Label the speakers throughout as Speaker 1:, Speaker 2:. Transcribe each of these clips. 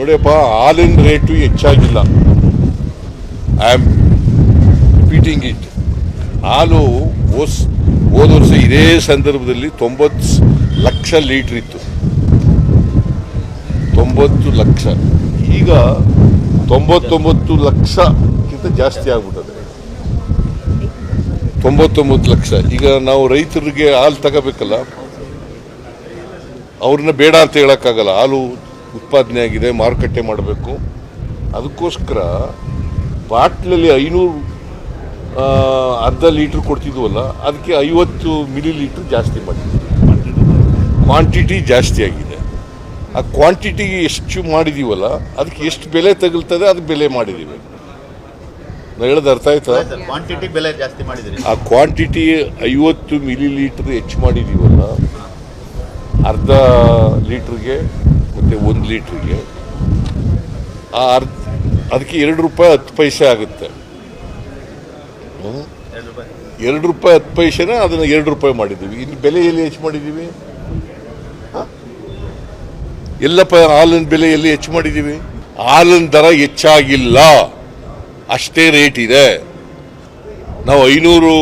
Speaker 1: ನೋಡಿಯಪ್ಪ ಹಾಲಿನ ರೇಟು ಹೆಚ್ಚಾಗಿಲ್ಲ. I am repeating it ಹಾಲು ಓಸ್, ಹೋದ ವರ್ಷ ಇದೇ ಸಂದರ್ಭದಲ್ಲಿ ತೊಂಬತ್ತು ಲಕ್ಷ ಲೀಟ್ರ್ ಇತ್ತು. ತೊಂಬತ್ತು ಲಕ್ಷ. ಈಗ ತೊಂಬತ್ತೊಂಬತ್ತು ಲಕ್ಷಕ್ಕಿಂತ ಜಾಸ್ತಿ ಆಗ್ಬಿಟ್ಟದೆ. ತೊಂಬತ್ತೊಂಬತ್ತು ಲಕ್ಷ. ಈಗ ನಾವು ರೈತರಿಗೆ ಹಾಲು ತಗೋಬೇಕಲ್ಲ, ಅವ್ರನ್ನ ಬೇಡ ಅಂತ ಹೇಳೋಕ್ಕಾಗಲ್ಲ. ಹಾಲು ಉತ್ಪಾದನೆ ಆಗಿದೆ ಮಾರುಕಟ್ಟೆ ಮಾಡಬೇಕು. ಅದಕ್ಕೋಸ್ಕರ ಬಾಟ್ಲಲ್ಲಿ ಐನೂರು ಅರ್ಧ ಲೀಟ್ರ್ ಕೊಡ್ತಿದ್ವಲ್ಲ ಅದಕ್ಕೆ ಐವತ್ತು ಮಿಲಿ ಲೀಟ್ರ್ ಜಾಸ್ತಿ ಮಾಡಿದ್ವಿ. ಕ್ವಾಂಟಿಟಿ ಜಾಸ್ತಿ ಆಗಿದೆ. ಆ ಕ್ವಾಂಟಿಟಿಗೆ ಎಷ್ಟು ಮಾಡಿದೀವಲ್ಲ ಅದಕ್ಕೆ ಎಷ್ಟು ಬೆಲೆ ತಗಲ್ತದೆ ಅದಕ್ಕೆ ಬೆಲೆ ಮಾಡಿದ್ದೀವಿ ನಾ ಹೇಳೋದು ಅರ್ಥ ಆಯ್ತಾ?
Speaker 2: ಕ್ವಾಂಟಿಟಿ ಬೆಲೆ ಜಾಸ್ತಿ ಮಾಡಿದ್ರಿ.
Speaker 1: ಆ ಕ್ವಾಂಟಿಟಿ ಐವತ್ತು ಮಿಲಿ ಲೀಟ್ರ್ ಹೆಚ್ಚು ಮಾಡಿದೀವಲ್ಲ ಅರ್ಧ ಲೀಟ್ರಿಗೆ ಮತ್ತು ಒಂದು ಲೀಟ್ರಿಗೆ. ಆ ಅರ್ಧ, ಅದಕ್ಕೆ ಎರಡು ರೂಪಾಯಿ ಹತ್ತು ಪೈಸೆ ಆಗುತ್ತೆ?
Speaker 2: ಎರಡು ರೂಪಾಯಿ
Speaker 1: ಹತ್ತು ಪೈಸೆನ ಅದನ್ನು ಎರಡು ರೂಪಾಯಿ ಮಾಡಿದ್ದೀವಿ. ಇಲ್ಲಿ ಬೆಲೆ ಎಲ್ಲಿ ಹೆಚ್ಚು ಮಾಡಿದ್ದೀವಿ? ಎಲ್ಲಪ್ಪ, ಹಾಲಿನ ಬೆಲೆ ಎಲ್ಲಿ ಹೆಚ್ಚು ಮಾಡಿದ್ದೀವಿ? ಹಾಲಿನ ದರ ಹೆಚ್ಚಾಗಿಲ್ಲ. ಅಷ್ಟೇ ರೇಟ್ ಇದೆ. ನಾವು ಐನೂರು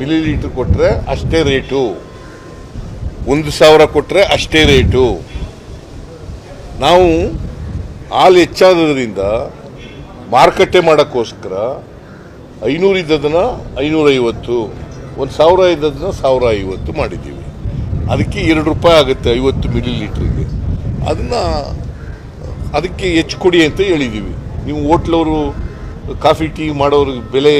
Speaker 1: ಮಿಲಿ ಲೀಟ್ರ್ ಕೊಟ್ಟರೆ ಅಷ್ಟೇ ರೇಟು. ಒಂದು ಸಾವಿರ ಕೊಟ್ಟರೆ ಅಷ್ಟೇ ರೇಟು. ನಾವು ಹಾಲು ಹೆಚ್ಚಾದ್ರಿಂದ ಮಾರುಕಟ್ಟೆ ಮಾಡೋಕ್ಕೋಸ್ಕರ ಐನೂರು ಇದ್ದದನ್ನ ಐನೂರೈವತ್ತು, ಒಂದು ಸಾವಿರ ಇದ್ದದನ್ನ ಸಾವಿರ ಐವತ್ತು ಮಾಡಿದ್ದೀವಿ. ಅದಕ್ಕೆ ಎರಡು ರೂಪಾಯಿ ಆಗುತ್ತೆ ಐವತ್ತು ಮಿಲಿ ಲೀಟ್ರಿಗೆ ಅದನ್ನು ಅದಕ್ಕೆ ಹೆಚ್ಚು ಕೊಡಿ ಅಂತ ಹೇಳಿದ್ದೀವಿ. ನೀವು ಹೋಟ್ಲವರು, ಕಾಫಿ, ಟೀ ಮಾಡೋರು ಬೆಲೆ